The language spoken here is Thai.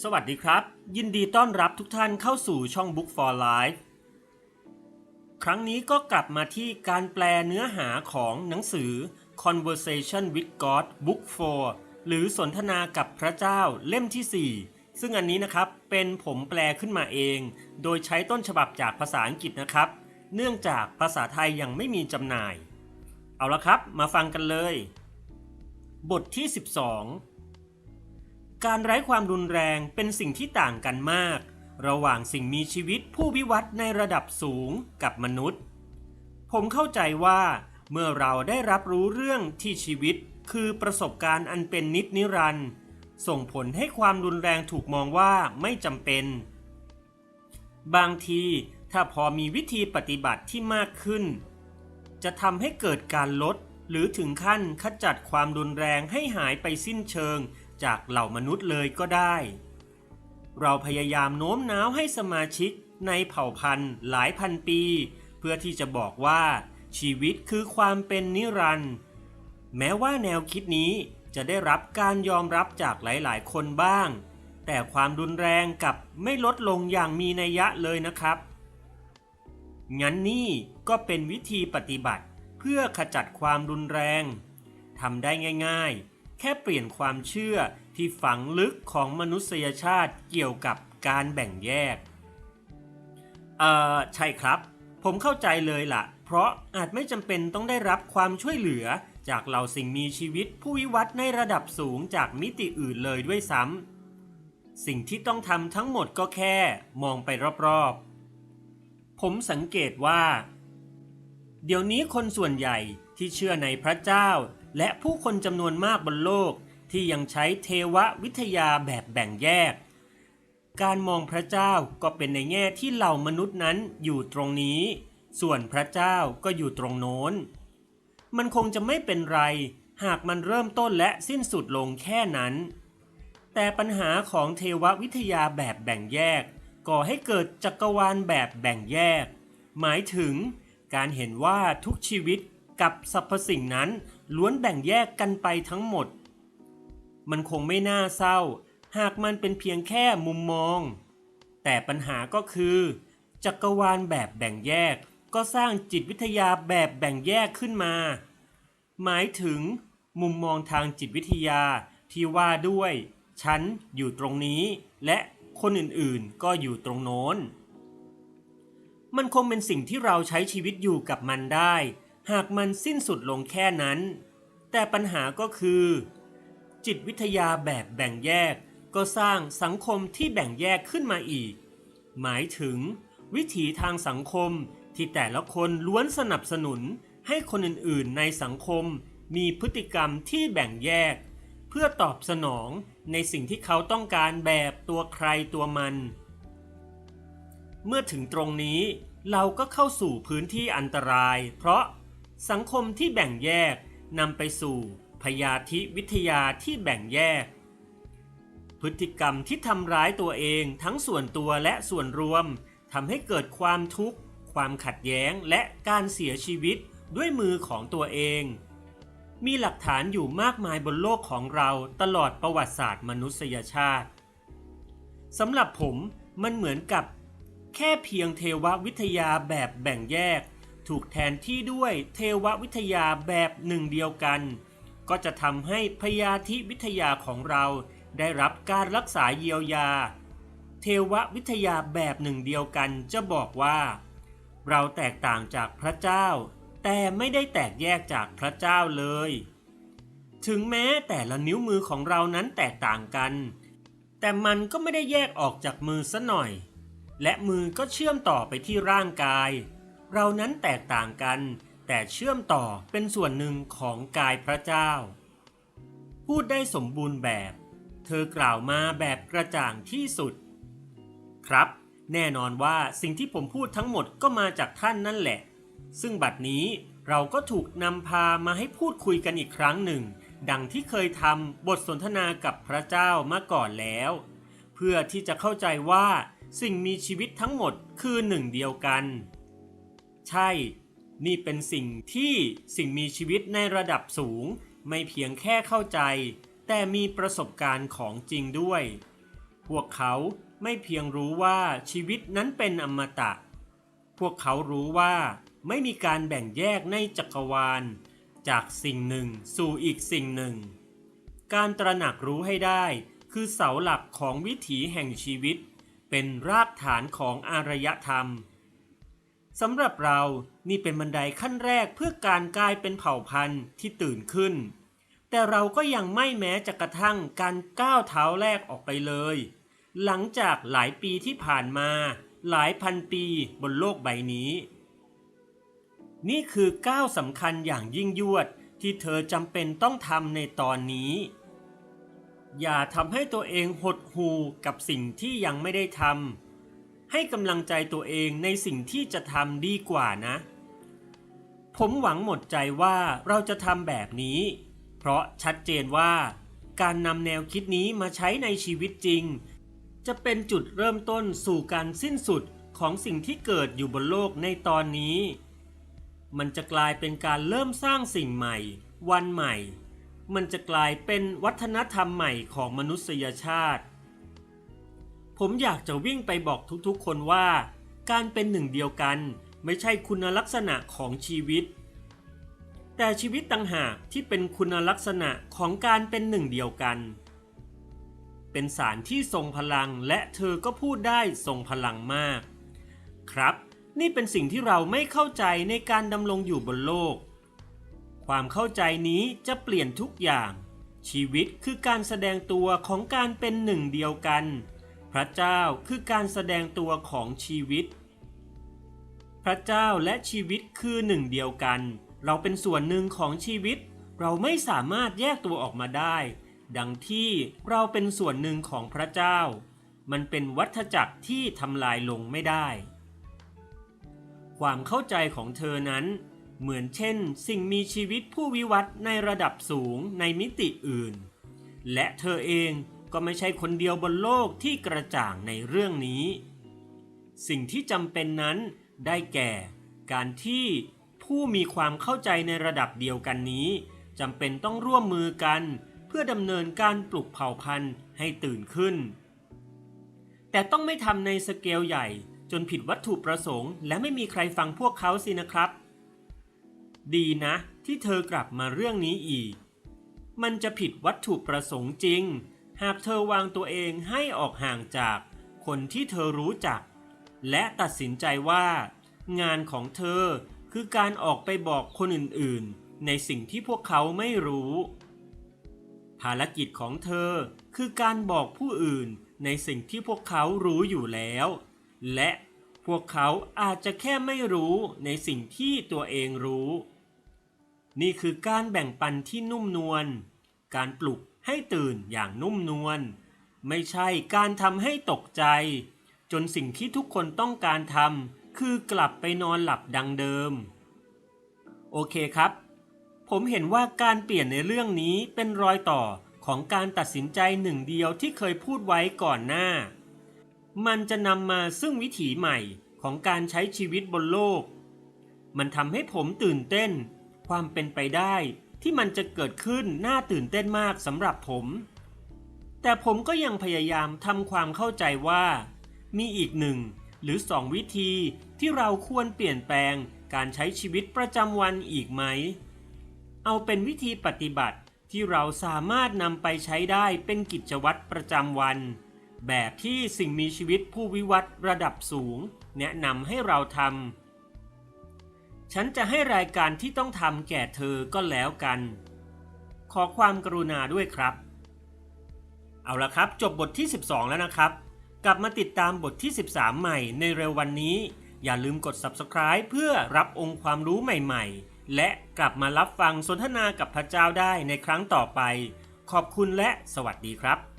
สวัสดีครับ ยินดีต้อนรับทุกท่านเข้าสู่ช่อง Book for Life ครั้งนี้ก็กลับมาที่การแปลเนื้อหาของหนังสือ Conversation with God Book 4 หรือสนทนากับพระเจ้าเล่มที่ 4 ซึ่งอันนี้นะครับเป็นผมแปลขึ้นมาเอง โดยใช้ต้นฉบับจากภาษาอังกฤษนะครับ เนื่องจากภาษาไทยยังไม่มีจำหน่าย เอาละครับ มาฟังกันเลย บทที่ 12 การไร้ความรุนแรงเป็นสิ่งที่ต่างกันมาก ระหว่างสิ่งมีชีวิตผู้วิวัฒน์ในระดับสูงกับมนุษย์ ผมเข้าใจว่า เมื่อเราได้รับรู้เรื่องที่ชีวิตคือประสบการณ์อันเป็นนิจนิรันด์ส่งผลให้ความรุนแรงถูกมองว่าไม่จำเป็น บางทีถ้าพอมีวิธีปฏิบัติที่มากขึ้น จะทำให้เกิดการลดหรือถึงขั้นขจัดความรุนแรงให้หายไปสิ้นเชิง จากเหล่ามนุษย์เลยก็ได้ เราพยายามโน้มน้าวให้สมาชิกในเผ่าพันธุ์หลายพันปี เพื่อที่จะบอกว่าชีวิตคือความเป็นนิรันดร์แม้ว่าแนวคิดนี้จะได้รับการยอมรับจากหลายๆ คนบ้าง แต่ความรุนแรงกับไม่ลดลงอย่างมีนัยยะเลยนะครับ งั้นนี่ก็เป็นวิธีปฏิบัติเพื่อขจัดความรุนแรงทำได้ง่าย ๆ แค่เปลี่ยนความเชื่อที่ฝังลึกของมนุษยชาติเกี่ยวกับการแบ่งแยก เอ่อ ใช่ครับ ผมเข้าใจเลยล่ะ เพราะอาจไม่จำเป็นต้องได้รับความช่วยเหลือจากเหล่าสิ่งมีชีวิตผู้วิวัฒน์ในระดับสูงจากมิติอื่นเลยด้วยซ้ำ สิ่งที่ต้องทำทั้งหมดก็แค่มองไปรอบๆ ผมสังเกตว่า เดี๋ยวนี้คนส่วนใหญ่ที่เชื่อในพระเจ้า และผู้คนจำนวนมากบนโลกที่ยังใช้เทววิทยาแบบแบ่งแยก การมองพระเจ้าก็เป็นในแง่ที่เหล่ามนุษย์นั้นอยู่ตรงนี้ ส่วนพระเจ้าก็อยู่ตรงโน้น มันคงจะไม่เป็นไร หากมันเริ่มต้นและสิ้นสุดลงแค่นั้น แต่ปัญหาของเทววิทยาแบบแบ่งแยก ก่อให้เกิดจักรวาลแบบแบ่งแยก หมายถึงการเห็นว่าทุกชีวิตกับสรรพสิ่งนั้น ล้วนแบ่งแยกกันไปทั้งหมด มันคงไม่น่าเศร้า หากมันเป็นเพียงแค่มุมมอง แต่ปัญหาก็คือ จักรวาลแบบแบ่งแยกก็สร้างจิตวิทยาแบบแบ่งแยกขึ้นมา หมายถึง มุมมองทางจิตวิทยาที่ว่าด้วย ฉันอยู่ตรงนี้ และคนอื่นๆก็อยู่ตรงโน้น มันคงเป็นสิ่งที่เราใช้ชีวิตอยู่กับมันได้ หากมันสิ้นสุดลงแค่นั้น แต่ปัญหาก็คือ จิตวิทยาแบบแบ่งแยกก็สร้างสังคมที่แบ่งแยกขึ้นมาอีก หมายถึง วิถีทางสังคมที่แต่ละคนล้วนสนับสนุนให้คนอื่นๆในสังคมมีพฤติกรรมที่แบ่งแยก เพื่อตอบสนองในสิ่งที่เขาต้องการแบบตัวใครตัวมัน เมื่อถึงตรงนี้เราก็เข้าสู่พื้นที่อันตราย เพราะ สังคมที่แบ่งแยกนำไปสู่พยาธิวิทยาที่แบ่งแยก พฤติกรรมที่ทำร้ายตัวเองทั้งส่วนตัวและส่วนรวมทำให้เกิดความทุกข์ ความขัดแย้งและการเสียชีวิตด้วยมือของตัวเอง มีหลักฐานอยู่มากมายบนโลกของเราตลอดประวัติศาสตร์มนุษยชาติสำหรับผมมันเหมือนกับ แค่เพียงเทววิทยาแบบแบ่งแยก ถูกแทนที่ด้วยเทววิทยาแบบหนึ่งเดียวกัน ก็จะทำให้พยาธิวิทยาของเราได้รับการรักษาเยียวยา เทววิทยาแบบหนึ่งเดียวกันจะบอกว่า เราแตกต่างจากพระเจ้า แต่ไม่ได้แตกแยกจากพระเจ้าเลย ถึงแม้แต่ละนิ้วมือของเรานั้นแตกต่างกัน แต่มันก็ไม่ได้แยกออกจากมือซะหน่อย และมือก็เชื่อมต่อไปที่ร่างกาย เรานั้นแตกต่างกัน แต่เชื่อมต่อเป็นส่วนหนึ่งของกายพระเจ้า พูดได้สมบูรณ์แบบ เธอกล่าวมาแบบกระจ่างที่สุด ครับ แน่นอนว่าสิ่งที่ผมพูดทั้งหมดก็มาจากท่านนั่นแหละ ซึ่งบัดนี้เราก็ถูกนำพามาให้พูดคุยกันอีกครั้งหนึ่ง ดังที่เคยทำบทสนทนากับพระเจ้ามาก่อนแล้ว เพื่อที่จะเข้าใจว่าสิ่งมีชีวิตทั้งหมดคือหนึ่งเดียวกัน ใช่ นี่เป็นสิ่งที่สิ่งมีชีวิตในระดับสูง ไม่เพียงแค่เข้าใจ แต่มีประสบการณ์ของจริงด้วย พวกเขาไม่เพียงรู้ว่าชีวิตนั้นเป็นอมตะ พวกเขารู้ว่าไม่มีการแบ่งแยกในจักรวาล จากสิ่งหนึ่งสู่อีกสิ่งหนึ่ง การตระหนักรู้ให้ได้คือเสาหลักของวิถีแห่งชีวิต เป็นรากฐานของอารยธรรม สำหรับเรานี่เป็นบันไดขั้นแรกเพื่อการกลายเป็นเผ่าพันธุ์ที่ตื่นขึ้น แต่เราก็ยังไม่แม้จะกระทั่งการก้าวเท้าแรกออกไปเลย หลังจากหลายปีที่ผ่านมา หลายพันปีบนโลกใบนี้ นี่คือก้าวสำคัญอย่างยิ่งยวดที่เธอจำเป็นต้องทำในตอนนี้ อย่าทำให้ตัวเองหดหูกับสิ่งที่ยังไม่ได้ทำ ให้กำลังใจตัวเองในสิ่งที่จะทำดีกว่านะ ผมหวังหมดใจว่าเราจะทำแบบนี้ เพราะชัดเจนว่า การนำแนวคิดนี้มาใช้ในชีวิตจริง จะเป็นจุดเริ่มต้นสู่การสิ้นสุดของสิ่งที่เกิดอยู่บนโลกในตอนนี้ มันจะกลายเป็นการเริ่มสร้างสิ่งใหม่ วันใหม่ มันจะกลายเป็นวัฒนธรรมใหม่ของมนุษยชาติ ผมอยากจะวิ่งไปบอกทุกๆ คนว่า การเป็นหนึ่งเดียวกันไม่ใช่คุณลักษณะของชีวิต แต่ชีวิตต่างหากที่เป็นคุณลักษณะของการเป็นหนึ่งเดียวกัน เป็นสารที่ทรงพลังและเธอก็พูดได้ทรงพลังมาก ครับ นี่เป็นสิ่งที่เราไม่เข้าใจในการดำรงอยู่บนโลก ความเข้าใจนี้จะเปลี่ยนทุกอย่าง ชีวิตคือการแสดงตัวของการเป็นหนึ่งเดียวกัน พระเจ้าคือการแสดงตัวของชีวิต พระเจ้าและชีวิตคือหนึ่งเดียวกัน เราเป็นส่วนหนึ่งของชีวิต เราไม่สามารถแยกตัวออกมาได้ ดังที่เราเป็นส่วนหนึ่งของพระเจ้า มันเป็นวัฏจักรที่ทำลายลงไม่ได้ ความเข้าใจของเธอนั้น เหมือนเช่น สิ่งมีชีวิตผู้วิวัฒในระดับสูงในมิติอื่น และเธอเอง ก็ไม่ใช่คนเดียวบนโลกที่กระจ่างในเรื่องนี้ สิ่งที่จำเป็นนั้นได้แก่ การที่ผู้มีความเข้าใจในระดับเดียวกันนี้จำเป็นต้องร่วมมือกัน เพื่อดำเนินการปลุกเผ่าพันธุ์ให้ตื่นขึ้น แต่ต้องไม่ทำในสเกลใหญ่จนผิดวัตถุประสงค์ และไม่มีใครฟังพวกเขาสินะครับ ดีนะ ที่เธอกลับมาเรื่องนี้อีก มันจะผิดวัตถุประสงค์จริง หากเธอวางตัวเองให้ออกห่างจากคนที่เธอรู้จัก และตัดสินใจว่า งานของเธอคือการออกไปบอกคนอื่นๆ ในสิ่งที่พวกเขาไม่รู้ ภารกิจของเธอคือการบอกผู้อื่นในสิ่งที่พวกเขารู้อยู่แล้ว และพวกเขาอาจจะแค่ไม่รู้ในสิ่งที่ตัวเองรู้ นี่คือการแบ่งปันที่นุ่มนวล การปลุก ให้ตื่นอย่างนุ่มนวลไม่ใช่การทำให้ตกใจ จนสิ่งที่ทุกคนต้องการทำคือกลับไปนอนหลับดังเดิม โอเคครับ ผมเห็นว่าการเปลี่ยนในเรื่องนี้เป็นรอยต่อของการตัดสินใจหนึ่งเดียวที่เคยพูดไว้ก่อนหน้า มันจะนำมาซึ่งวิถีใหม่ของการใช้ชีวิตบนโลก มันทำให้ผมตื่นเต้น ความเป็นไปได้ ที่มันจะเกิดขึ้นน่าตื่นเต้นมากสำหรับผม แต่ผมก็ยังพยายามทำความเข้าใจว่า มีอีกหนึ่งหรือสองวิธีที่เราควรเปลี่ยนแปลงการใช้ชีวิตประจำวันอีกไหม เอาเป็นวิธีปฏิบัติที่เราสามารถนำไปใช้ได้เป็นกิจวัตรประจำวัน แบบที่สิ่งมีชีวิตผู้วิวัฒน์ระดับสูง แนะนำให้เราทำ ฉันจะให้รายการที่ต้องทำแก่เธอก็แล้วกัน ขอความกรุณาด้วยครับ เอาละครับ จบบทที่ 12 แล้วนะครับ กลับมาติดตามบทที่ 13 ใหม่ในเร็ววันนี้ อย่าลืมกด subscribe เพื่อรับองค์ความรู้ใหม่ๆ และกลับมารับฟังสนทนากับพระเจ้าได้ในครั้งต่อไป ขอบคุณและสวัสดีครับ